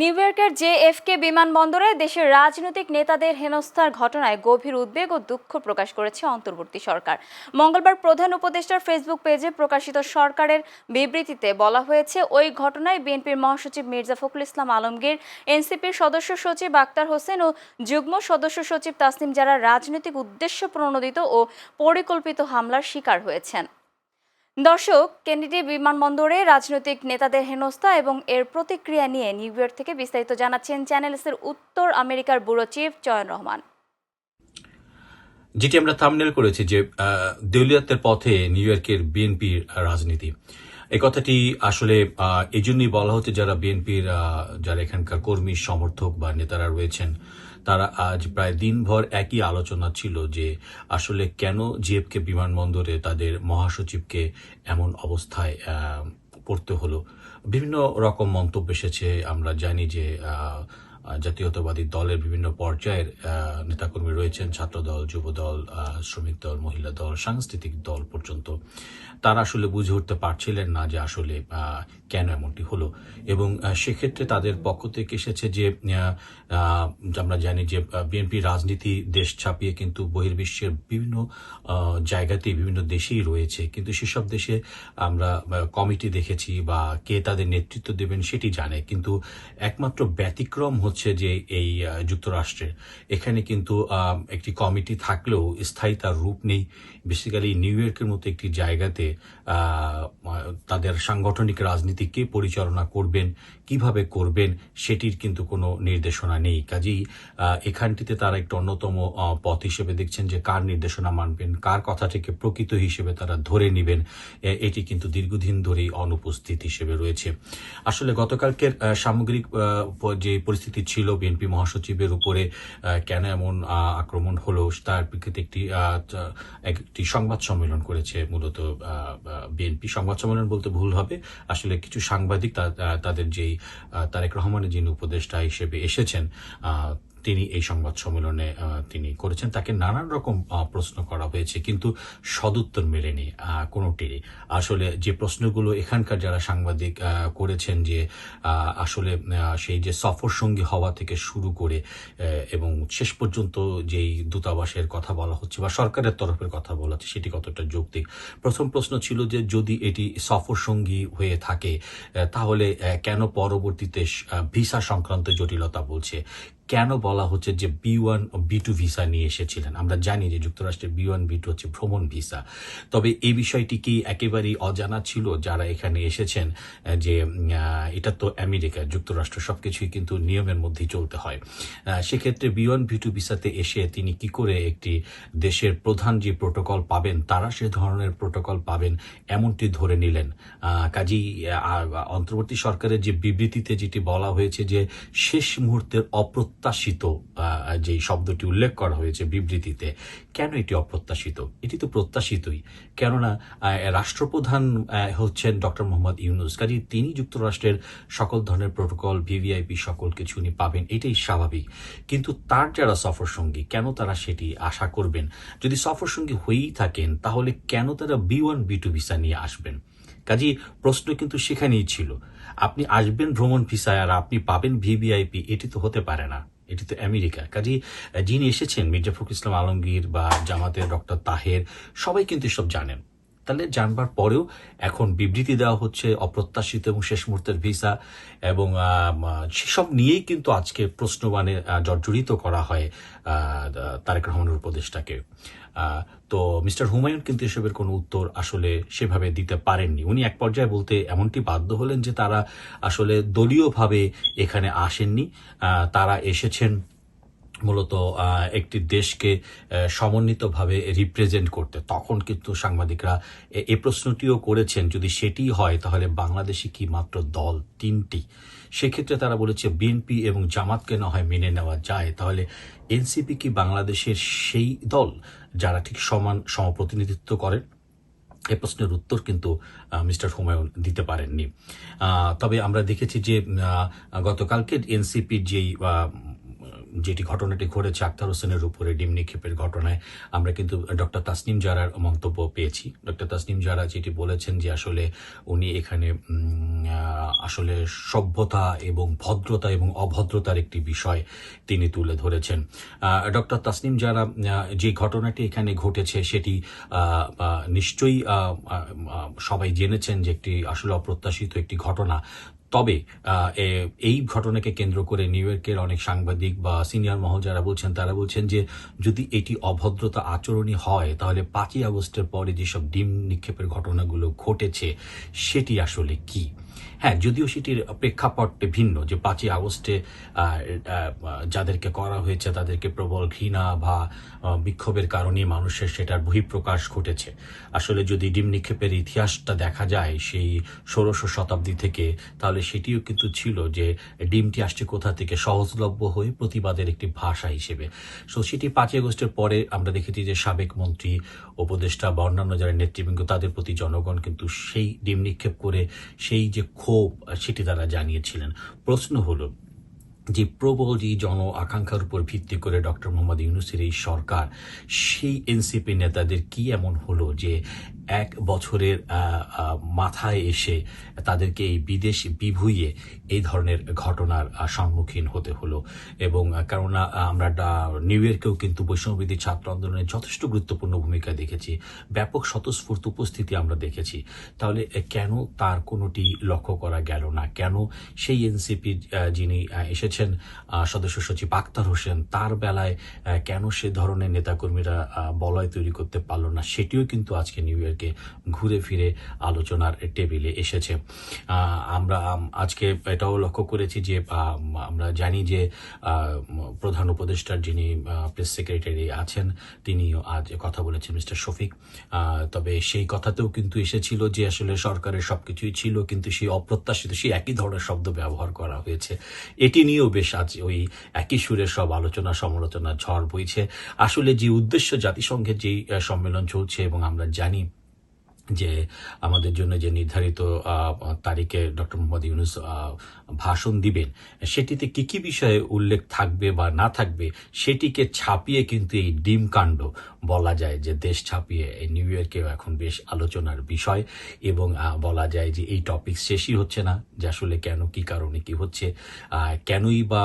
New ইয়র্কের জেএফকে বিমানবন্দরে দেশের রাজনৈতিক নেতাদের হেনস্থার ঘটনায় গভীর উদ্বেগ ও দুঃখ প্রকাশ করেছে অন্তর্বর্তী সরকার। মঙ্গলবার প্রধান উপদেষ্টার ফেসবুক পেজে প্রকাশিত সরকারের বিবৃতিতে বলা হয়েছে, ওই ঘটনায় বিএনপির মহাসচিব মির্জা ফখরুল ইসলাম আলমগীর, এনসিপির সদস্য সচিব আক্তার হোসেন ও যুগ্ম সদস্য সচিব তাসনিম যারা রাজনৈতিক উদ্দেশ্য প্রণোদিত ও পরিকল্পিত হামলার শিকার হয়েছেন। দর্শক, কেনেডি বিমানবন্দরে রাজনৈতিক নেতাদের হেনস্থা এবং এর প্রতিক্রিয়া নিয়ে নিউ ইয়র্ক থেকে বিস্তারিত জানাচ্ছেন চ্যানেলসের উত্তর আমেরিকার ব্যুরো চিফ চয়ন রহমান। যেটি আমরা থামনেল করেছি যে দেউলিয়াতের পথে নিউ ইয়র্কের বিএনপির রাজনীতি। এই কথাটি আসলে এই জন্যই বলা হচ্ছে যারা বিএনপির যারা এখানকার কর্মী, সমর্থক বা নেতারা রয়েছেন তারা আজ প্রায় দিনভর একই আলোচনা ছিল যে আসলে কেন জিএফকে বিমানবন্দরে তাদের মহাসচিবকে এমন অবস্থায় পড়তে হলো। বিভিন্ন রকম মন্তব্য এসেছে। আমরা জানি যে জাতীয়তাবাদী দলের বিভিন্ন পর্যায়ের নেতাকর্মী রয়েছেন ছাত্রদল যুবদল শ্রমিক দল মহিলা দল সাংস্কৃতিক দল পর্যন্ত। তারা আসলে বুঝে উঠতে পারছিলেন না যে আসলে কেন এমনটি হলো। এবং সেক্ষেত্রে তাদের পক্ষ থেকে এসেছে যে আমরা জানি যে বিএনপি রাজনীতি দেশ ছাপিয়ে কিন্তু বহির্বিশ্বের বিভিন্ন আহ, জায়গাতেই বিভিন্ন দেশেই রয়েছে। কিন্তু সেসব দেশে আমরা কমিটি দেখেছি বা কে তাদের নেতৃত্ব দেবেন সেটি জানে। কিন্তু একমাত্র ব্যতিক্রম হচ্ছে যে এই আহ, যুক্তরাষ্ট্রের। এখানে কিন্তু একটি কমিটি থাকলেও স্থায়ী তার রূপ নেই। বেসিক্যালি নিউ ইয়র্কের মতো একটি জায়গাতে তাদের সাংগঠনিক রাজনীতি কে পরিচালনা করবেন কীভাবে করবেন সেটির কিন্তু কোনো নির্দেশনা নেই। কাজেই এখানটিতে তারা একটু অন্যতম পথ হিসেবে দেখছেন যে কার নির্দেশনা মানবেন কার কথাটিকে প্রকৃত হিসেবে তারা ধরে নেবেন এটি কিন্তু দীর্ঘদিন ধরেই অনুপস্থিত হিসেবে রয়েছে। আসলে গতকালকের সামগ্রিক যে পরিস্থিতি ছিল বিএনপি মহাসচিবের উপরে কেন এমন আক্রমণ হলো তার প্রেক্ষিতে একটি একটি সংবাদ সম্মেলন করেছে মূলত বিএনপি। সংবাদ সম্মেলন বলতে ভুল হবে। আসলে কিছু সাংবাদিক তাদের যেই তারেক রহমানের যিনি উপদেষ্টা হিসেবে এসেছেন তিনি এই সংবাদ সম্মেলনে তিনি করেছেন। তাকে নানান রকম প্রশ্ন করা হয়েছে, কিন্তু সদুত্তর মেলেনি কোনোটিরই। আসলে যে প্রশ্নগুলো এখানকার যারা সাংবাদিক করেছেন যে আসলে সেই যে সফর সঙ্গী হওয়া থেকে শুরু করে এবং শেষ পর্যন্ত যেই দূতাবাসের কথা বলা হচ্ছে বা সরকারের তরফের কথা বলা হচ্ছে, সেটি কতটা যৌক্তিক? প্রথম প্রশ্ন ছিল যে, যদি এটি সফর সঙ্গী হয়ে থাকে তাহলে কেন পরবর্তীতে ভিসা সংক্রান্ত জটিলতা বলছে? কেন বলা হচ্ছে যে B one B two visa নিয়ে এসেছিলেন? আমরা জানি যে যুক্তরাষ্ট্রের বি ওয়ান বি টু হচ্ছে ভ্রমণ ভিসা তবে এই বিষয়টি কি একেবারেই অজানা ছিল যারা এখানে এসেছেন যে এটা তো আমেরিকা, যুক্তরাষ্ট্র, সবকিছুই কিন্তু নিয়মের মধ্যেই চলতে হয়। সেক্ষেত্রে বি ওয়ান বি টু ভিসাতে এসে তিনি কি করে একটি দেশের প্রধান যে প্রোটোকল পাবেন, তারা সে ধরনের প্রোটোকল পাবেন, এমনটি ধরে নিলেন। কাজেই অন্তর্বর্তী সরকারের যে বিবৃতিতে যেটি বলা হয়েছে যে শেষ মুহূর্তের অপ্রত্যাশিত আহ, যে শব্দটি উল্লেখ করা হয়েছে বিবৃতিতে কেন এটি অপ্রত্যাশিত? এটি তো প্রত্যাশিতই। কেননা রাষ্ট্রপ্রধান হচ্ছেন ডক্টর মোহাম্মদ ইউনুস। কাজী তিনি যুক্তরাষ্ট্রের সকল ধরনের প্রোটোকল ভিভিআইপি সকল কিছু উনি পাবেন এটাই স্বাভাবিক। কিন্তু তার যারা সফর সঙ্গী কেন তারা সেটি আশা করবেন? যদি সফর সঙ্গী হয়েই থাকেন তাহলে কেন তারা B one B two visa নিয়ে আসবেন? কাজী প্রশ্ন কিন্তু সেখানেই ছিল। আপনি আসবেন ভ্রমণ ভিসায় আর আপনি পাবেন ভিভিআইপি এটি তো হতে পারে না। এটি তো আমেরিকা। কাজে যিনি এসেছেন মির্জা ফখরুল ইসলাম আলমগীর বা জামাতের ডক্টর তাহের, সবাই কিন্তু সব জানেন। তাহলে জানবার পরেও এখন বিবৃতি দেওয়া হচ্ছে অপ্রত্যাশিত এবং শেষ মুহূর্তের ভিসা এবং সেসব নিয়েই কিন্তু আজকে প্রশ্নবানে জর্জরিত করা হয় তারেক রহমানের উপদেষ্টাকে। তো মিস্টার হুমায়ুন কিন্তু এসবের কোনো উত্তর আসলে সেভাবে দিতে পারেননি। উনি এক পর্যায়ে বলতে এমনটি বাধ্য হলেন যে তারা আসলে দলীয়ভাবে এখানে আসেননি। তারা এসেছেন মূলত একটি দেশকে সমন্বিতভাবে রিপ্রেজেন্ট করতে। তখন কিন্তু সাংবাদিকরা এ- প্রশ্নটিও করেছেন, যদি সেটি হয়, তাহলে বাংলাদেশে কি মাত্র দল তিনটি? সেক্ষেত্রে তারা বলেছে, বিএনপি এবং জামাতকে না হয় মেনে নেওয়া যায়। তাহলে এনসিপি কি বাংলাদেশের সেই দল যারা ঠিক সমান সমপ্রতিনিধিত্ব করেন এ প্রশ্নের উত্তর কিন্তু মিস্টার হুমায়ুন দিতে পারেননি। তবে আমরা দেখেছি যে গতকালকে এনসিপির যেই যেটি ঘটনাটি ঘটেছে আক্তার হোসেনের উপরে ডিম নিক্ষেপের ঘটনায়। আমরা কিন্তু ডক্টর তাসনিম জারার মন্তব্য পেয়েছি। ডক্টর তাসনিম জারা যেটি বলেছেন যে আসলে উনি এখানে আসলে সভ্যতা এবং ভদ্রতা এবং অভদ্রতার একটি বিষয় তিনি তুলে ধরেছেন। ডক্টর তাসনিম যারা যে ঘটনাটি এখানে ঘটেছে সেটি নিশ্চয়ই সবাই জেনেছেন যে একটি আসলে অপ্রত্যাশিত একটি ঘটনা। তবে এই ঘটনাকে কেন্দ্র করে নিউ ইয়র্কের অনেক সাংবাদিক বা সিনিয়র মহল যারা বলছেন, তারা বলছেন যে, যদি এটি অভদ্রতা আচরণই হয়, তাহলে পাঁচই আগস্টের পরে যেসব ডিম নিক্ষেপের ঘটনাগুলো ঘটেছে, সেটি আসলে কি? হ্যাঁ যদিও সেটির প্রেক্ষাপট ভিন্ন যে পাঁচই আগস্টে যাদেরকে করা হয়েছে, তাদেরকে প্রবল ঘৃণা বা বিক্ষোভের কারণে মানুষের সেটার বহিঃপ্রকাশ ঘটেছে। আসলে যদি ডিম নিক্ষেপের ইতিহাসটা দেখা যায় সেই ষোড়শ শতাব্দী থেকে, তাহলে সেটিও কিন্তু ছিল যে ডিমটি আসছে কোথা থেকে? সহজলভ্য হয়ে প্রতিবাদের একটি ভাষা হিসেবে। সো সেটি পাঁচই আগস্টের পরে আমরা দেখেছি যে সাবেক মন্ত্রী, উপদেষ্টা বা অন্যান্য যারা নেতৃবৃন্দ, তাদের প্রতি জনগণ কিন্তু সেই ডিম নিক্ষেপ করে সেই যে ক্ষোভ সেটি তারা জানিয়েছিলেন। প্রশ্ন হলো যে প্রবল যে জন আকাঙ্ক্ষার উপর ভিত্তি করে ডক্টর মোহাম্মদ ইউনুসের এই সরকার, সেই এনসিপি নেতাদের কি এমন হলো যে এক বছরের মাথায় এসে তাদেরকে এই বিদেশ বিভুইয়ে এই ধরনের ঘটনার সম্মুখীন হতে হলো? এবং কেননা, আমরা নিউ ইয়র্কেও কিন্তু বৈষম্যবিধি ছাত্র আন্দোলনের যথেষ্ট গুরুত্বপূর্ণ ভূমিকা দেখেছি। ব্যাপক স্বতঃস্ফূর্ত উপস্থিতি আমরা দেখেছি। তাহলে কেন তার কোনোটি লক্ষ্য করা গেল না? কেন সেই এনসিপি যিনি এসেছেন আহ, সদস্য সচিব আক্তার হোসেন তার বেলায় কেন সে ধরনের নেতাকর্মীরা বলয় তৈরি করতে পারল না সেটিও কিন্তু আজকে নিউ ইয়র্কে ঘুরে ফিরে আলোচনার টেবিলে এসেছে। আমরা আজকে এটাও লক্ষ্য করেছি যে আমরা জানি যে প্রধান উপদেষ্টার যিনি প্রেস সেক্রেটারি আছেন তিনিও আজ কথা বলেছেন মিস্টার শফিক। তবে সেই কথাতেও কিন্তু এসেছিল যে আসলে সরকারের সবকিছুই ছিল কিন্তু সেই অপ্রত্যাশিত সেই একই ধরনের শব্দ ব্যবহার করা হয়েছে। এটি নিয়েও বেশ আজ ওই একই সুরের সব আলোচনা সমালোচনা ঝড় বইছে। আসলে যে উদ্দেশ্য জাতিসংঘের যেই সম্মেলন চলছে এবং আমরা জানি যে আমাদের জন্য যে নির্ধারিত তারিখে ডক্টর মোহাম্মদ ইউনুস ভাষণ দিবেন, সেটিতে কি কি বিষয়ে উল্লেখ থাকবে বা না থাকবে সেটিকে ছাপিয়ে কিন্তু এই ডিম কাণ্ড বলা যায় যে দেশ ছাপিয়ে, এই নিউ ইয়র্কেও এখন বেশ আলোচনার বিষয় এবং বলা যায় যে এই টপিক শেষই হচ্ছে না, যে আসলে কেন, কি কারণে, কি হচ্ছে কেনই বা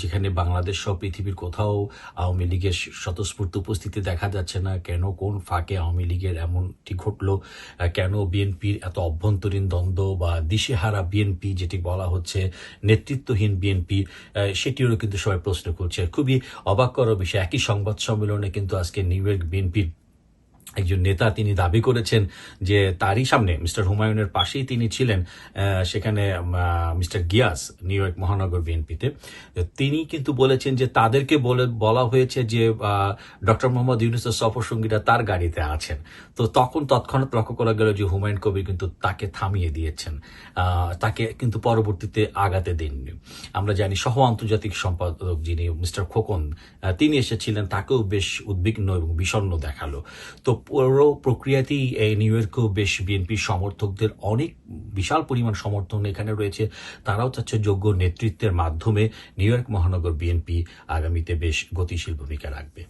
যেখানে বাংলাদেশ সহ পৃথিবীর কোথাও আওয়ামী লীগের স্বতঃস্ফূর্ত উপস্থিতি দেখা যাচ্ছে না, কেন কোন ফাঁকে আওয়ামী লীগের এমনটি ঘটলো কেন বিএনপির এত অভ্যন্তরীণ দ্বন্দ্ব বা দিশেহারা বিএনপি যেটি বলা হচ্ছে নেতৃত্বহীন বিএনপি সেটিরও কিন্তু সবাই প্রশ্ন করছে। খুবই অবাক করার বিষয়। একই সংবাদ সম্মেলনে কিন্তু আজকে নিউ ইয়র্ক বিএনপির একজন নেতা তিনি দাবি করেছেন যে তারই সামনে মিস্টার হুমায়ুনের পাশেই তিনি ছিলেন সেখানে মিস্টার গিয়াস, নিউ ইয়র্ক মহানগর বিএনপিতে। তিনি কিন্তু বলেছেন যে তাদেরকে বলে, বলা হয়েছে যে ডক্টর মোহাম্মদ ইউনুসের সফরসঙ্গীরা তার গাড়িতে আছেন। তো তখন তৎক্ষণাৎ লক্ষ্য করা গেল যে হুমায়ুন কবির কিন্তু তাকে থামিয়ে দিয়েছেন তাকে কিন্তু পরবর্তীতে আগাতে দেননি। আমরা জানি সহ আন্তর্জাতিক সম্পাদক যিনি, মিস্টার খোকন তিনি এসেছিলেন, তাকেও বেশ উদ্বিগ্ন এবং বিষণ্ণ দেখাল। তো পুরো প্রক্রিয়াতেই নিউ ইয়র্কেও বেশ বিএনপি সমর্থকদের অনেক বিশাল পরিমাণ সমর্থন এখানে রয়েছে। তারাও চাচ্ছে যোগ্য নেতৃত্বের মাধ্যমে নিউ ইয়র্ক মহানগর বিএনপি আগামীতে বেশ গতিশীল ভূমিকা রাখবে।